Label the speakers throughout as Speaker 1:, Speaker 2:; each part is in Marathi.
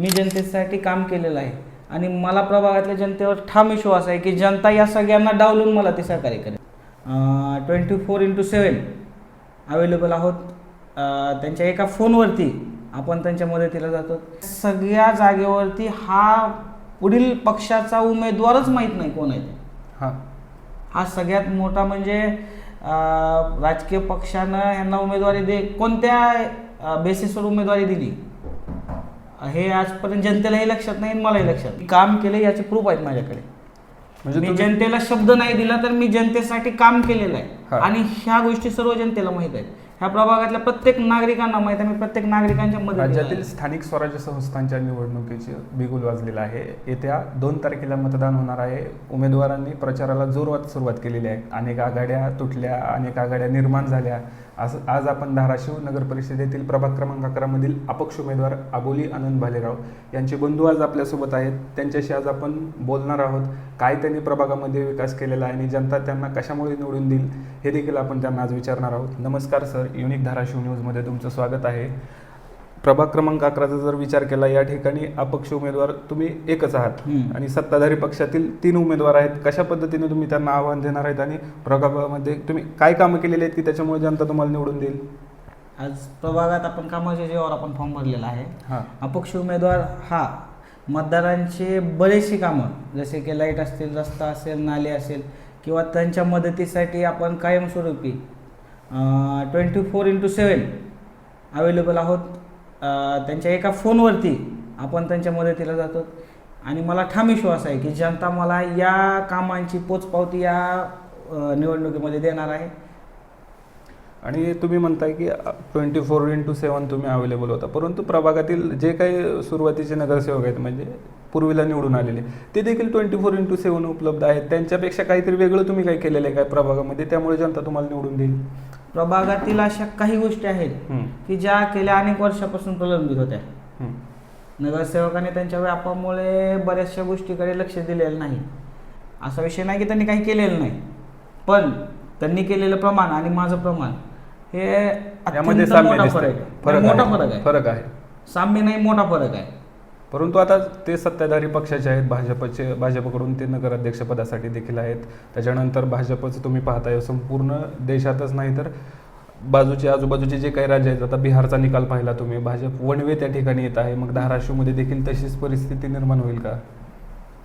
Speaker 1: मी जनतेसाठी काम केलेलं आहे. आणि मला प्रभागातल्या जनतेवर ठाम विश्वास आहे की जनता या सगळ्यांना डावलून मला ते सहकार्य करेल. Twenty four into seven available आहोत. त्यांच्या एका फोनवरती आपण त्यांच्या मदतीला जातो. सगळ्या जागेवरती हा पुढील पक्षाचा उमेदवारच माहीत नाही कोण आहे. ते
Speaker 2: हां.
Speaker 1: हा सगळ्यात मोठा म्हणजे राजकीय पक्षानं यांना उमेदवारी दे कोणत्या बेसिसवर उमेदवारी दिली? हे आजपर्यंत जनतेलाही लक्षात नाही आणि मलाही लक्षात नाही. काम केलं याचे प्रूफ आहेत माझ्याकडे.
Speaker 2: म्हणजे
Speaker 1: मी
Speaker 2: तुम्ही-
Speaker 1: जनतेला शब्द नाही दिला तर मी जनतेसाठी काम केलेलं
Speaker 2: हा.
Speaker 1: आहे आणि ह्या गोष्टी सर्व जनतेला माहीत आहेत. ह्या प्रभागातल्या प्रत्येक नागरिकांना माहीत आहे. मी प्रत्येक नागरिकांच्या
Speaker 2: राज्यातील. स्थानिक स्वराज्य संस्थांच्या निवडणुकीची बिगुल वाजलेला आहे. येत्या दोन तारखेला मतदान होणार आहे. उमेदवारांनी प्रचाराला जोरवात सुरुवात केलेली आहे. अनेक आघाड्या तुटल्या अनेक आघाड्या निर्माण झाल्या. आज आज आपण धाराशिव नगर परिषदेतील प्रभाग क्रमांक अकरामधील अपक्ष उमेदवार अबोली आनंद भालेराव यांचे बंधू आज आपल्यासोबत आहेत. त्यांच्याशी आज आपण बोलणार आहोत. काय त्यांनी प्रभागामध्ये विकास केलेला आहे आणि जनता त्यांना कशामुळे निवडून देईल हे देखील आपण त्यांना आज विचारणार आहोत. नमस्कार सर. युनिक धाराशिव न्यूजमध्ये तुमचं स्वागत आहे. प्रभाग क्रमांक अकराचा जर विचार केला या ठिकाणी अपक्ष उमेदवार तुम्ही एकच आहात. आणि सत्ताधारी पक्षातील तीन उमेदवार आहेत. कशा पद्धतीने तुम्ही त्यांना आव्हान देणार आहेत आणि प्रभागामध्ये तुम्ही काय कामं केलेली आहेत की त्याच्यामुळे जनता तुम्हाला निवडून देईल?
Speaker 1: आज प्रभागात आपण कामाच्या जेव्हा आपण फॉर्म भरलेला आहे.
Speaker 2: हां.
Speaker 1: अपक्ष उमेदवार हा मतदारांचे बरेचशी कामं जसे की लाइट असतील रस्ता असेल नाले असेल किंवा त्यांच्या मदतीसाठी आपण कायमस्वरूपी twenty four into seven available आहोत. त्यांच्या एका फोनवरती आपण त्यांच्या मदतीला जातो. आणि मला ठाम विश्वास आहे की जनता मला या कामांची पोचपावती या निवडणुकीमध्ये देणार आहे.
Speaker 2: आणि तुम्ही म्हणताय की ट्वेंटी फोर इंटू सेवन तुम्ही अवेलेबल होता. परंतु प्रभागातील जे काही सुरुवातीचे नगरसेवक आहेत म्हणजे पूर्वीला निवडून आलेले ते देखील ट्वेंटी फोर इंटू सेवन उपलब्ध आहेत. त्यांच्यापेक्षा काहीतरी वेगळं तुम्ही काही केलेलं आहे काय प्रभागामध्ये? त्यामुळे जनता तुम्हाला निवडून देईल.
Speaker 1: प्रभागातील अशा काही गोष्टी आहेत की ज्या गेल्या अनेक वर्षापासून प्रलंबित होत्या. नगरसेवकाने त्यांच्या व्यापामुळे बऱ्याचशा गोष्टीकडे लक्ष दिलेलं नाही. असा विषय नाही की त्यांनी काही केलेलं नाही. पण त्यांनी केलेलं प्रमाण आणि माझं प्रमाण हे मोठा. फरक आहे. मोठा
Speaker 2: आहे.
Speaker 1: फरक आहे.
Speaker 2: फरक आहे.
Speaker 1: साम्य नाही मोठा फरक आहे.
Speaker 2: परंतु आता ते सत्ताधारी पक्षाचे आहेत भाजपचे भाजपकडून ते नगराध्यक्षपदासाठी देखील आहेत. त्याच्यानंतर भाजपचं तुम्ही पाहताय संपूर्ण देशातच नाही तर बाजूचे आजूबाजूचे जे काही राज्य आहेत आता बिहारचा निकाल पाहिला तुम्ही. भाजप वनवे त्या ठिकाणी येत आहे. मग धाराशिवमध्ये देखील तशीच परिस्थिती निर्माण होईल का?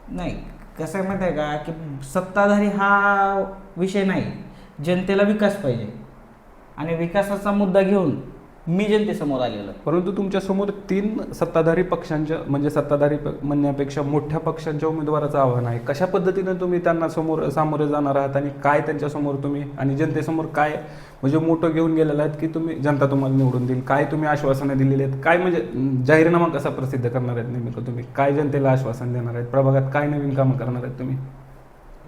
Speaker 1: नाही. कसं आहे माहिती आहे का? की सत्ताधारी हा विषय नाही. जनतेला विकास पाहिजे. आणि विकासाचा मुद्दा घेऊन मी जनतेसमोर आलेलो
Speaker 2: परंतु तुमच्यासमोर तीन सत्ताधारी पक्षांच्या म्हणजे सत्ताधारी म्हणण्यापेक्षा मोठ्या पक्षांच्या उमेदवाराचं आव्हान आहे. कशा पद्धतीनं तुम्ही त्यांना समोर सामोरे जाणार आहात आणि काय त्यांच्यासमोर तुम्ही आणि जनतेसमोर काय म्हणजे मोठं घेऊन गेलेलं आहेत की तुम्ही जनता तुम्हाला निवडून देईल? काय तुम्ही आश्वासनं दिलेली आहेत? काय म्हणजे जाहीरनामा कसा प्रसिद्ध करणार आहेत नेमकं तुम्ही? काय जनतेला आश्वासन देणार आहेत? प्रभागात काय नवीन कामं करणार आहेत तुम्ही?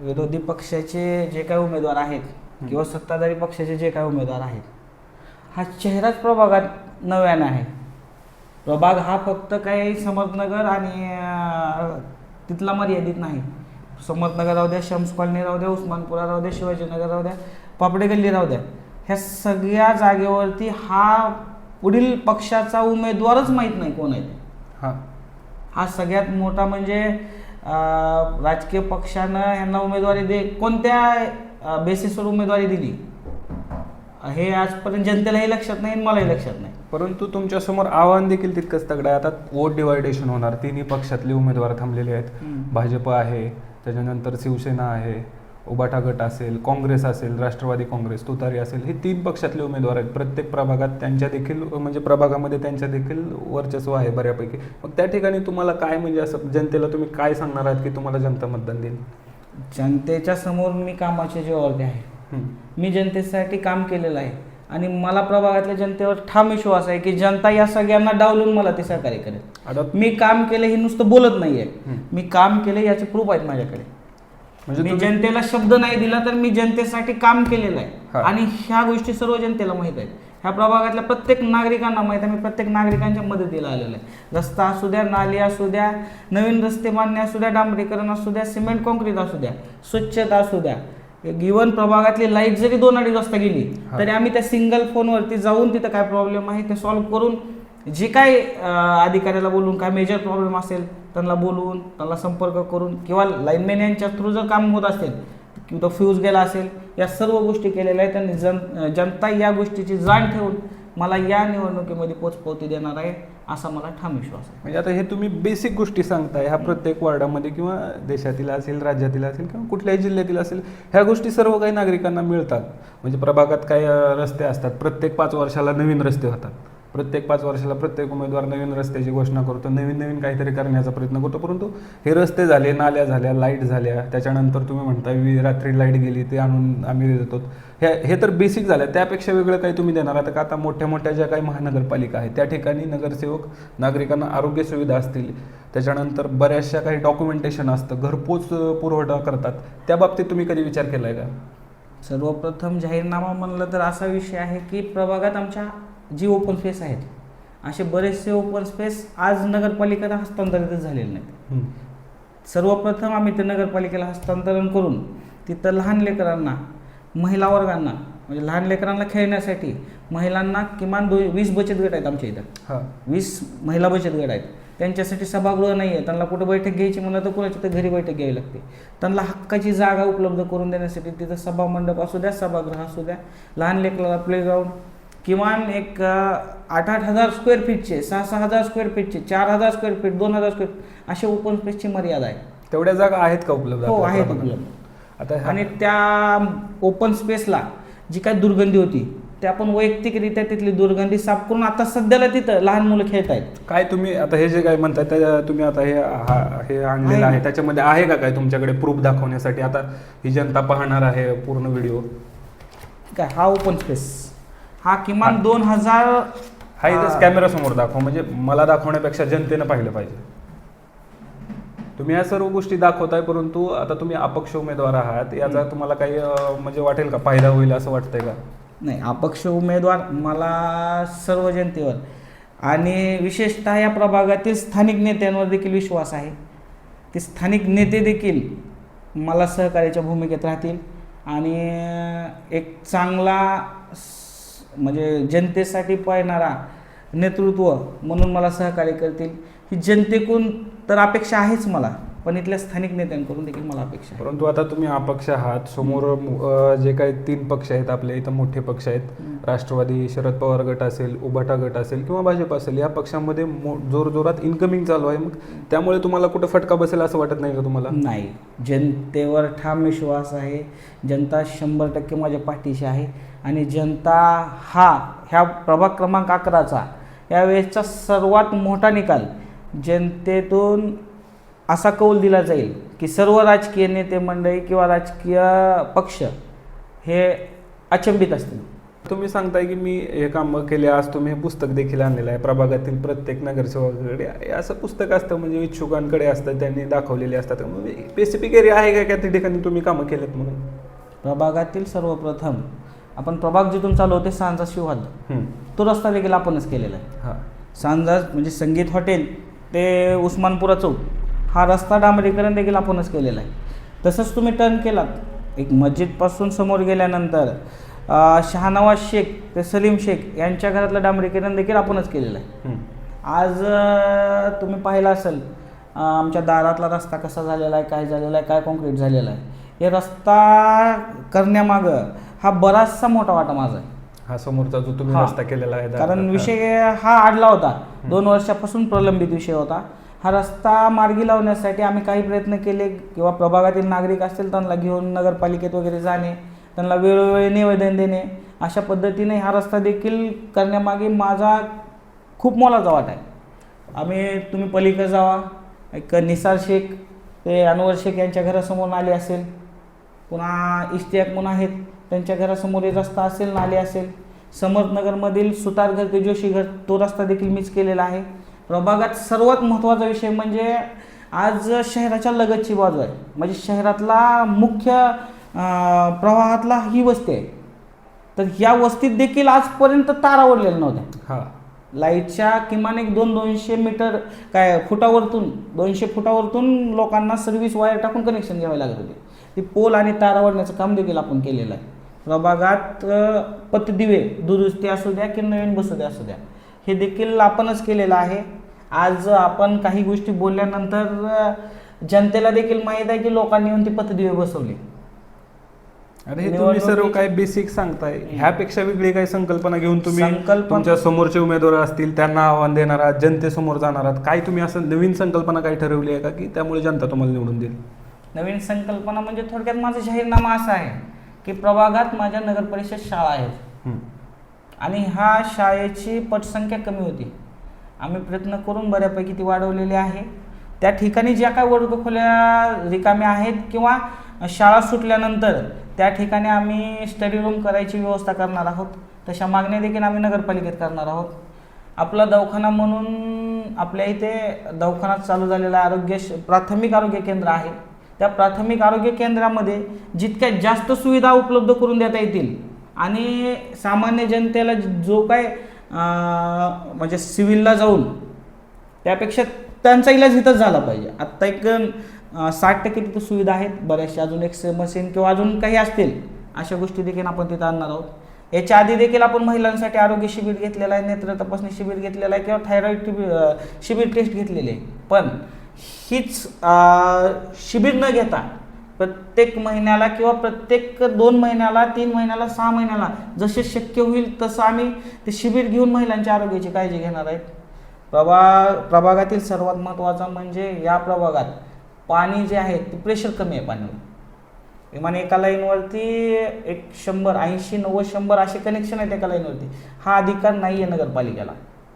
Speaker 1: विरोधी पक्षाचे जे काही उमेदवार आहेत किंवा सत्ताधारी पक्षाचे जे काही उमेदवार आहेत हा चेहराच प्रभागात नव्याने आहे. प्रभाग हा फक्त काही समर्थनगर आणि तिथला मर्यादित नाही. समर्थनगर राहू द्या शम्स कॉलनी राहू द्या उस्मानपुरा राहू द्या शिवाजीनगर राहू द्या पापडे गल्ली राहू द्या. ह्या सगळ्या जागेवरती हा पुढील पक्षाचा उमेदवारच माहीत नाही कोण आहे.
Speaker 2: हां.
Speaker 1: हा सगळ्यात मोठा म्हणजे राजकीय पक्षानं यांना उमेदवारी दे कोणत्या बेसिसवर उमेदवारी दिली? हे आजपर्यंत जनतेलाही लक्षात नाही आणि मलाही लक्षात नाही.
Speaker 2: परंतु तुमच्यासमोर आव्हान देखील तितकंच तगडं आहे. आता वोट डिवायडेशन होणार. तिन्ही पक्षातले उमेदवार थांबलेले आहेत. भाजप आहे त्याच्यानंतर शिवसेना आहे उबाटा गट असेल काँग्रेस असेल राष्ट्रवादी काँग्रेस तुतारी असेल हे तीन पक्षातले उमेदवार आहेत. प्रत्येक प्रभागात त्यांच्या देखील म्हणजे प्रभागामध्ये त्यांच्या देखील वर्चस्व आहे बऱ्यापैकी. मग त्या ठिकाणी तुम्हाला काय म्हणजे असं जनतेला तुम्ही काय सांगणार आहात की तुम्हाला जनता मतदान देईल?
Speaker 1: जनतेच्या समोर मी कामाच्या जीवावरती आहे. मी जनतेसाठी काम केलेलं आहे. आणि मला प्रभागातल्या जनतेवर ठाम विश्वास आहे की जनता या सगळ्यांना डावलून मला ते सहकार्य करेल. मी काम केलं हे नुसतं बोलत नाहीये. मी काम केलं याचे प्रूफ आहेत माझ्याकडे.
Speaker 2: म्हणजे
Speaker 1: मी जनतेला शब्द नाही दिला तर मी जनतेसाठी काम केलेलं. आहे. आणि ह्या गोष्टी सर्व जनतेला माहीत आहेत. ह्या प्रभागातल्या प्रत्येक नागरिकांना माहीत आहे. मी प्रत्येक नागरिकांच्या मदतीला आलेलो आहे. रस्ता असू द्या नाली असू द्या नवीन रस्ते बांधणे असू द्या डांबरीकरण असू द्या सिमेंट कॉन्क्रीट असू द्या स्वच्छता असू द्या. गिवन प्रभागातली लाइट जरी दोन अडीच वाजता गेली. तरी आम्ही त्या सिंगल फोनवरती जाऊन तिथं काय प्रॉब्लेम आहे ते सॉल्व्ह करून जे काय अधिकाऱ्याला बोलून काय मेजर प्रॉब्लेम असेल त्यांना बोलवून त्यांना संपर्क करून किंवा लाईनमॅन यांच्या थ्रू जर काम होत असेल किंवा तो फ्यूज गेला असेल या सर्व गोष्टी केलेल्या आहेत त्यांनी जन जनता या गोष्टीची जाण ठेवून मला या निवडणुकीमध्ये पोचपावती देणार आहे असा मला ठाम विश्वास आहे.
Speaker 2: म्हणजे आता हे तुम्ही बेसिक गोष्टी सांगताय ह्या प्रत्येक वॉर्डामध्ये किंवा देशातील असेल राज्यातील असेल किंवा कुठल्याही जिल्ह्यातील असेल ह्या गोष्टी सर्व काही नागरिकांना मिळतात. म्हणजे प्रभागात काही रस्ते असतात प्रत्येक पाच वर्षाला नवीन रस्ते होतात. प्रत्येक पाच वर्षाला प्रत्येक उमेदवार नवीन रस्त्याची घोषणा करतो नवीन नवीन काहीतरी करण्याचा प्रयत्न करतो परंतु हे रस्ते झाले नाल्या झाल्या लाइट झाल्या त्याच्यानंतर तुम्ही म्हणता वि- रात्री लाइट गेली ते आणून आम्ही देतो. हे हे तर बेसिक झालं. त्यापेक्षा वेगळं काही तुम्ही देणार. आता का आता मोठ्या मोठ्या ज्या काही महानगरपालिका आहेत त्या ठिकाणी नगरसेवक नागरिकांना आरोग्य सुविधा असतील. त्याच्यानंतर बऱ्याचशा काही डॉक्युमेंटेशन असतं. घरपोच पुरवठा करतात. त्या बाबतीत तुम्ही कधी विचार केलाय का?
Speaker 1: सर्वप्रथम जाहीरनामा म्हणलं तर असा विषय आहे की प्रभागात आमच्या जी ओपन स्पेस आहेत असे बरेचसे ओपन स्पेस आज नगरपालिकेला हस्तांतरित झालेले नाहीत. सर्वप्रथम आम्ही ते नगरपालिकेला हस्तांतरण करून तिथं लहान लेकरांना महिला वर्गांना म्हणजे लहान लेकरांना खेळण्यासाठी महिलांना किमान दो वीस बचत गट आहेत आमच्या इथं.
Speaker 2: हा.
Speaker 1: वीस महिला बचत गट आहेत. त्यांच्यासाठी सभागृह नाही आहे. त्यांना कुठं बैठक घ्यायची म्हणलं तर कुणाच्या तर घरी बैठक घ्यावी लागते. त्यांना हक्काची जागा उपलब्ध करून देण्यासाठी तिथं सभा मंडप असू द्या सभागृह असू द्या लहान लेकराला प्लेग्राऊंड किमान एक आठ आठ हजार स्क्वेअर फीटचे सहा सहा हजार स्क्वेअर फीटचे चार हजार स्क्वेअर फीट दोन हजार स्क्वेअर फीट असे ओपन स्पेसची मर्यादा आहे.
Speaker 2: तेवढ्या जागा आहेत का उपलब्ध
Speaker 1: हो आहेत? उपलब्ध.
Speaker 2: आता
Speaker 1: आणि त्या ओपन स्पेसला जी काय दुर्गंधी होती ते आपण वैयक्तिकरित्या तिथली दुर्गंधी साफ करून आता सध्याला तिथं लहान मुलं खेळत आहेत.
Speaker 2: काय तुम्ही आता हे जे काय म्हणताय त्या तुम्ही आता हे हा- हे आणलेलं
Speaker 1: आहे.
Speaker 2: त्याच्यामध्ये आहे का काय तुमच्याकडे प्रूफ दाखवण्यासाठी? आता ही जनता पाहणार आहे पूर्ण व्हिडिओ.
Speaker 1: काय हा ओपन स्पेस हा किमान दोन हजार
Speaker 2: हा इथेच कॅमेरा समोर दाखवा म्हणजे मला दाखवण्यापेक्षा जनतेनं पाहिलं पाहिजे. तुम्ही या सर्व गोष्टी दाखवताय परंतु आता तुम्ही अपक्ष उमेदवार आहात. याचा तुम्हाला काही म्हणजे वाटेल का? फायदा होईल असं वाटतंय का?
Speaker 1: नाही अपक्ष उमेदवार मला सर्व जनतेवर आणि विशेषतः या प्रभागातील स्थानिक नेत्यांवर देखील विश्वास आहे. ते स्थानिक नेते देखील मला सहकार्याच्या भूमिकेत राहतील आणि एक चांगला म्हणजे जनतेसाठी पाळणारा नेतृत्व म्हणून मला सहकार्य करतील. ही जनतेकडून तर अपेक्षा आहेच मला पण इथल्या स्थानिक नेत्यांकडून देखील मला अपेक्षा आहे.
Speaker 2: परंतु आता तुम्ही अपक्ष आहात समोर अं, जे काही तीन पक्ष आहेत आपले इथं मोठे पक्ष आहेत राष्ट्रवादी शरद पवार गट असेल उभाटा गट असेल किंवा भाजप असेल या पक्षामध्ये मो जोरजोरात इन्कमिंग चालू आहे. मग त्यामुळे तुम्हाला कुठं फटका बसेल असं वाटत नाही का तुम्हाला?
Speaker 1: नाही. जनतेवर ठाम विश्वास आहे. जनता शंभर टक्के माझ्या पाठीशी आहे. आणि जनता हा ह्या प्रभाग क्रमांक अकराचा यावेळेसचा सर्वात मोठा निकाल जनतेतून असा कौल दिला जाईल की सर्व राजकीय नेते मंडळी किंवा राजकीय पक्ष हे अचंबित असतील.
Speaker 2: तुम्ही सांगताय की मी हे काम केले आज तुम्ही हे पुस्तक देखील आणलेलं आहे प्रभागातील प्रत्येक नगरसेवकाकडे. असं पुस्तक असतं म्हणजे इच्छुकांकडे असतं त्यांनी दाखवलेले असतात. स्पेसिफिक एरिया आहे का त्या ठिकाणी तुम्ही कामं केलेत म्हणून?
Speaker 1: प्रभागातील सर्वप्रथम आपण प्रभाग जिथून चालू होते सांजा
Speaker 2: हम्म.
Speaker 1: तो रस्ता देखील आपणच केलेला आहे.
Speaker 2: हा.
Speaker 1: सांजा म्हणजे संगीत हॉटेल ते उस्मानपुरा चौक. हा रस्ता डांबरीकरण देखील आपणच केलेला आहे. तसंच तुम्ही टर्न केलात. एक मस्जिदपासून समोर गेल्यानंतर शहानवाज शेख ते सलीम शेख यांच्या घरातलं डांबरीकरण देखील आपणच केलेलं आहे. आज तुम्ही पाहिलं असेल आमच्या दारातला रस्ता कसा झालेला आहे काय झालेला आहे काय कॉन्क्रीट झालेला आहे. हे रस्ता करण्यामागं हा बराचसा मोठा वाटा माझा आहे.
Speaker 2: हा समोरचा जो तुम्ही
Speaker 1: हा.
Speaker 2: रस्ता केलेला आहे
Speaker 1: कारण. विषय हा आडला होता. दोन वर्षापासून प्रलंबित विषय होता. हा रस्ता मार्गी लावण्यासाठी आम्ही काही प्रयत्न केले किंवा प्रभागातील नागरिक असतील त्यांना घेऊन नगरपालिकेत वगैरे जाणे त्यांना वेळोवेळी निवेदन देणे अशा पद्धतीने हा रस्ता देखील करण्यामागे माझा खूप मोलाचा वाटा आहे. आम्ही तुम्ही पलीकडे जावा. एक निसार शेख ते अनवर शेख यांच्या घरासमोर नाले असेल. पुन्हा इश्तियाक म्हणून आहेत. त्यांच्या घरासमोर एक रस्ता असेल नाले असेल. समर्थनगरमधील सुतारघर ते जोशीघर तो रस्ता देखील मीच केलेला आहे. प्रभागात सर्वात महत्त्वाचा विषय म्हणजे आज शहराच्या लगतची बाजू आहे. म्हणजे शहरातला मुख्य प्रवाहातला ही वस्ती आहे. तर या वस्तीत देखील आजपर्यंत तारा ओढलेल्या नव्हत्या.
Speaker 2: हा.
Speaker 1: लाईटच्या किमान एक दोन दोनशे मीटर काय फुटावरतून दोनशे फुटावरतून लोकांना सर्व्हिस वायर टाकून कनेक्शन घ्यावे लागत होते. ती पोल आणि तारा ओढण्याचं काम देखील आपण केलेलं आहे. प्रभागात पतदिवे दुरुस्ती असू द्या की नवीन बसू द्या असू द्या हे देखील आपणच केलेलं आहे. आज आपण काही गोष्टी बोलल्यानंतर जनतेला देखील माहीत आहे की लोकांनी येऊन ती पथदिवे बसवली.
Speaker 2: अरे हे तुम्ही सर्व काय बेसिक सांगताय. ह्यापेक्षा वेगळी काही संकल्पना घेऊन तुम्ही तुमच्या समोरचे उमेदवार असतील त्यांना आव्हान देणार आहात जनतेसमोर जाणार आहात. काय तुम्ही असं नवीन संकल्पना काय ठरवली आहे का की त्यामुळे जनता तुम्हाला निवडून देईल?
Speaker 1: नवीन संकल्पना म्हणजे थोडक्यात माझा जाहीरनामा असा आहे. की प्रभागात माझ्या नगर परिषद शाळा आहेत. आणि ह्या शाळेची पटसंख्या कमी होती. आम्ही प्रयत्न करून बऱ्यापैकी ती वाढवलेली आहे. त्या ठिकाणी ज्या काय वर्गखोल्या रिकाम्या आहेत किंवा शाळा सुटल्यानंतर त्या ठिकाणी आम्ही स्टडी रूम करायची व्यवस्था करणार आहोत. तशा मागण्या देखील आम्ही नगरपालिकेत करणार आहोत. आपला दवाखाना म्हणून आपल्या इथे दवाखाना चालू झालेला आरोग्य प्राथमिक आरोग्य केंद्र आहे. त्या प्राथमिक आरोग्य केंद्रामध्ये जितक्या जास्त सुविधा उपलब्ध करून देता येतील आणि सामान्य जनतेला जो काय म्हणजे सिव्हिलला जाऊन त्यापेक्षा त्यांचा इलाज इथंच झाला पाहिजे. आत्ता एक साठ टक्के तिथं सुविधा आहेत. बऱ्याचशा अजून एक्स मशीन किंवा अजून काही असतील अशा गोष्टी देखील आपण तिथं आणणार आहोत. याच्या आधी देखील आपण महिलांसाठी आरोग्य शिबिर घेतलेलं आहे नेत्र तपासणी शिबिर घेतलेलं आहे किंवा थायरॉईड शिबिर टेस्ट घेतलेली आहे. पण हीच शिबिर न घेता प्रत्येक महिन्याला किंवा प्रत्येक दोन महिन्याला तीन महिन्याला सहा महिन्याला जसे शक्य होईल तसं आम्ही ते शिबिर घेऊन महिलांच्या आरोग्याची काळजी घेणार आहेत प्रभा प्रभागातील सर्वात महत्त्वाचा म्हणजे या प्रभागात पाणी जे आहे ते प्रेशर कमी आहे पाण्यावर. विमान एका लाईनवरती एक शंभर ऐंशी नव्वद शंभर असे कनेक्शन आहेत एका लाईनवरती. हा अधिकार नाही आहे नगरपालिकेला.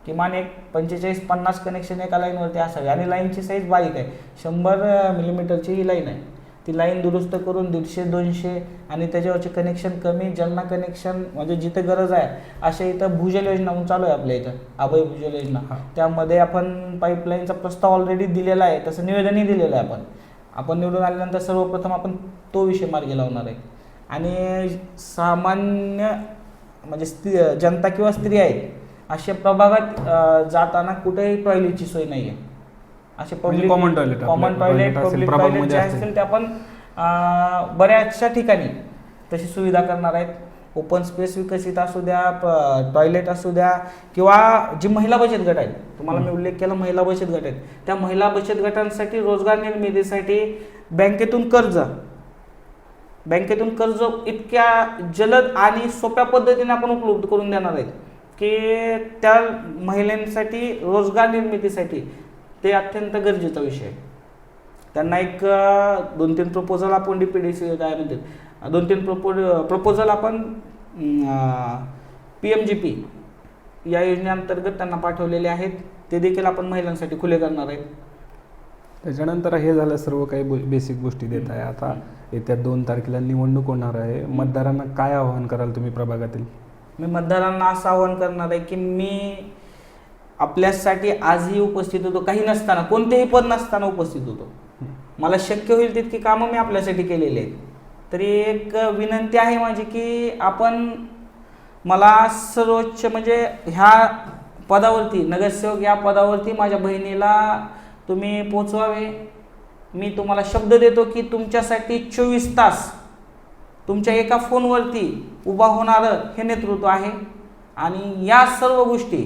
Speaker 1: किमान एक पंचेचाळीस पन्नास कनेक्शन एका लाईनवरती असावे. आणि लाईनची साईज बारीक आहे. शंभर मिलीमीटरची ही लाईन आहे. ती लाईन दुरुस्त करून दीडशे दोनशे आणि त्याच्यावरचे कनेक्शन कमी ज्यांना कनेक्शन म्हणजे जिथे गरज आहे अशा इथं भूजल योजना म्हणून चालू आहे आपल्या इथं. अभय भूजल योजना. त्यामध्ये आपण पाईपलाईनचा प्रस्ताव ऑलरेडी दिलेला आहे. तसं निवेदनही दिलेलं आहे आपण. आपण निवडून आल्यानंतर सर्वप्रथम आपण तो विषय मार्गी लावणार आहे. आणि सामान्य म्हणजे स्त्री जनता किंवा स्त्री आहेत अशा प्रभागात जाताना कुठेही टॉयलेटची सोय नाही आहे असे कॉमन टॉयलेट
Speaker 2: toilet असेल,
Speaker 1: पब्लिक टॉयलेट जे
Speaker 2: असतील.
Speaker 1: ते आपण बऱ्याचशा ठिकाणी तशी सुविधा करणार आहेत. ओपन स्पेस विकसित असू द्या टॉयलेट असू द्या किंवा जी महिला बचत गट आहेत. तुम्हाला मी उल्लेख केला महिला बचत गट आहेत. त्या महिला बचत गटांसाठी रोजगार निर्मितीसाठी बँकेतून कर्ज बँकेतून कर्ज इतक्या जलद आणि सोप्या पद्धतीने आपण उपलब्ध करून देणार आहेत. की त्या महिलांसाठी रोजगार निर्मितीसाठी ते अत्यंत गरजेचा विषय आहे. त्यांना एक दोन तीन प्रपोजल आपण डी पी डी सी काय म्हणतात दोन तीन प्रपो प्रपोजल आपण पी एम जी पी या योजनेअंतर्गत त्यांना पाठवलेले आहेत. ते देखील आपण महिलांसाठी खुले करणार आहेत.
Speaker 2: त्याच्यानंतर हे झालं सर्व काही बेसिक गोष्टी देत आहे. आता येत्या दोन तारखेला निवडणूक होणार आहे. मतदारांना काय आवाहन कराल तुम्ही प्रभागातील?
Speaker 1: मी मतदारांना असं आवाहन करणार आहे की मी आपल्यासाठी आजही उपस्थित होतो. काही नसताना कोणतेही पद नसताना उपस्थित होतो. मला शक्य होईल तितकी कामं मी आपल्यासाठी केलेली आहेत. तरी एक विनंती आहे माझी की आपण मला सर्वोच्च म्हणजे ह्या पदावरती नगरसेवक या पदावरती माझ्या बहिणीला तुम्ही पोचवावे. मी तुम्हाला शब्द देतो की तुमच्यासाठी चोवीस तास तुमच्या एका फोनवरती उभा होणारं हे नेतृत्व आहे. आणि या सर्व गोष्टी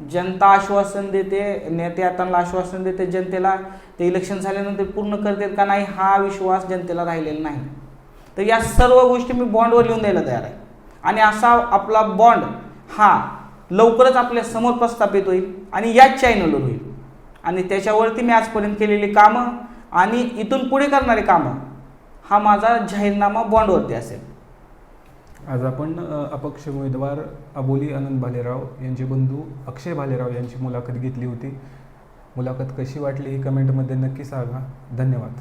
Speaker 1: जनता आश्वासन देते नेते त्यांना आश्वासन देते जनतेला ते इलेक्शन झाल्यानंतर पूर्ण करतात का नाही हा विश्वास जनतेला राहिलेला नाही. तर या सर्व गोष्टी मी बॉन्डवर लिहून द्यायला तयार आहे. आणि असा आपला बॉन्ड हा लवकरच आपल्यासमोर प्रस्थापित होईल आणि याच चॅनलवर होईल. आणि त्याच्यावरती मी आजपर्यंत केलेली कामं आणि इथून पुढे करणारे कामं हा माझा जाहीरनामा बॉन्डवरती असेल.
Speaker 2: आज आपण अपक्ष उमेदवार अबोली आनंद भालेराव यांचे बंधू अक्षय भालेराव यांची मुलाखत घेतली होती. मुलाखत कशी वाटली ही कमेंटमध्ये नक्की सांगा. धन्यवाद.